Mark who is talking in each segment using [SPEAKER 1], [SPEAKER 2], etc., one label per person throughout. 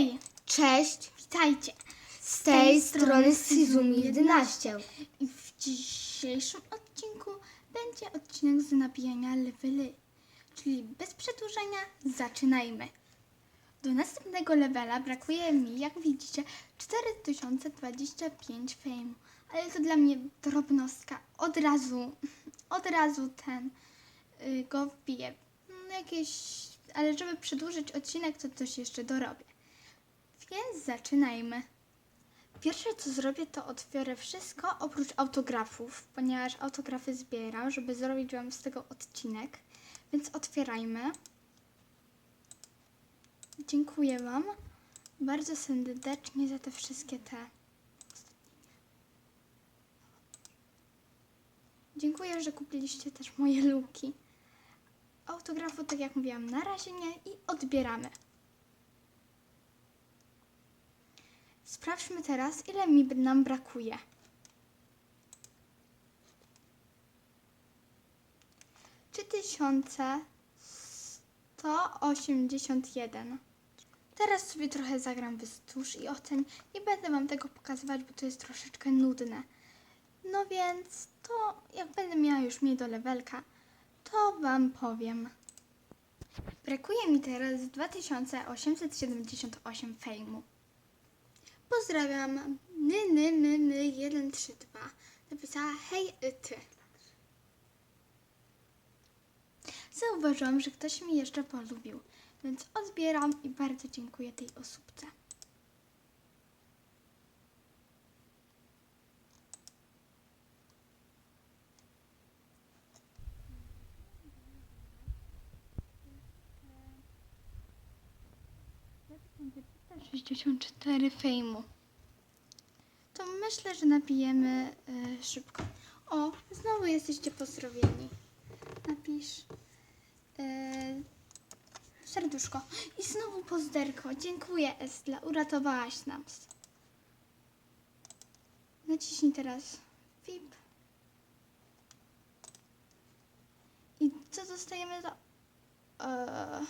[SPEAKER 1] Hej,
[SPEAKER 2] Cześć,
[SPEAKER 1] witajcie.
[SPEAKER 2] z tej strony Sizum 11.
[SPEAKER 1] I w dzisiejszym odcinku będzie odcinek z nabijania levely. Czyli bez przedłużenia zaczynajmy. Do następnego levela brakuje mi, jak widzicie, 4025 fame. Ale to dla mnie drobnostka. Od razu, od razu ten y, go wbiję. Mm, Jakieś, ale żeby przedłużyć odcinek, to coś jeszcze dorobię. Więc zaczynajmy. Pierwsze co zrobię, to otworzę wszystko oprócz autografów, ponieważ autografy zbieram, żeby zrobić Wam z tego odcinek. Więc otwierajmy. Dziękuję Wam bardzo serdecznie za te wszystkie te. Dziękuję, że kupiliście też moje luki. Autografu, tak jak mówiłam, na razie nie i odbieramy. Sprawdźmy teraz, ile mi nam brakuje. Trzy tysiące sto osiemdziesiąt jeden. Teraz sobie trochę zagram wystórz i oceń. Nie będę Wam tego pokazywać, bo to jest troszeczkę nudne. No więc to jak będę miała już mniej do levelka, to Wam powiem. Brakuje mi teraz 2878 fejmu. Pozdrawiam. My, my, my, my, 1, 3, 2. Napisała hej, ty. Zauważyłam, że ktoś mi jeszcze polubił, więc odbieram i bardzo dziękuję tej osobce. Thank you. 64 fejmu. To myślę, że napijemy y, szybko. O, znowu jesteście pozdrowieni. Napisz y, serduszko. I znowu pozderko. Dziękuję Estla, uratowałaś nas. Naciśnij teraz VIP. I co dostajemy za... E,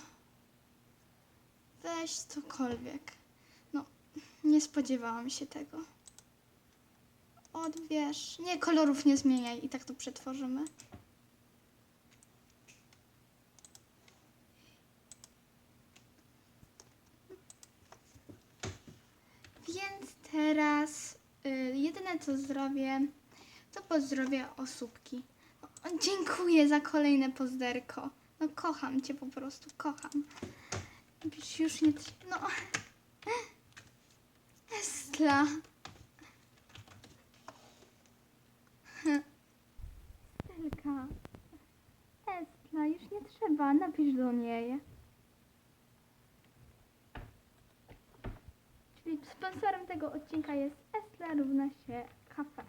[SPEAKER 1] weź cokolwiek. No, nie spodziewałam się tego. Odbierz. Nie, kolorów nie zmieniaj i tak to przetworzymy. Więc teraz y, jedyne co zrobię, to pozdrowię osóbki. O, dziękuję za kolejne pozderko. No kocham cię po prostu, kocham. Już, już nie... No... Estla. Estelka. Estla, już nie trzeba, napisz do niej. Czyli sponsorem tego odcinka jest Estla równa się kafe.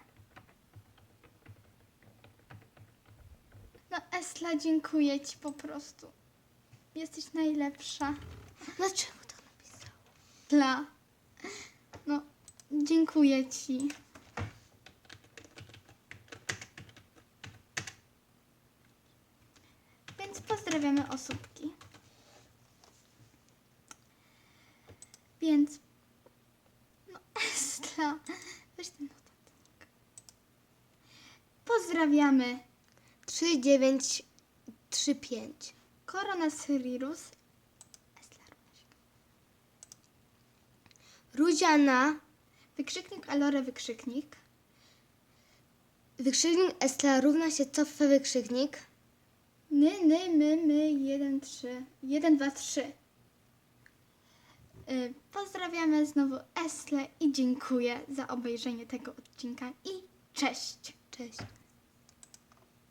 [SPEAKER 1] No Estla, dziękuję Ci po prostu. Jesteś najlepsza.
[SPEAKER 2] Dlaczego to napisał?
[SPEAKER 1] Estla. No, dziękuję Ci. Więc pozdrawiamy osóbki. Więc. No, Estla. Weź ten notatnik. Pozdrawiamy
[SPEAKER 2] 3935.
[SPEAKER 1] Korona Syrirus. Estla równa się.
[SPEAKER 2] Ruziana,
[SPEAKER 1] Wykrzyknik Alore wykrzyknik.
[SPEAKER 2] wykrzyknik Estla równa się cofę wykrzyknik.
[SPEAKER 1] My, my, my, my, 1, 3, 1, 2, 3. Y, Pozdrawiamy znowu Esle i dziękuję za obejrzenie tego odcinka i cześć!
[SPEAKER 2] Cześć.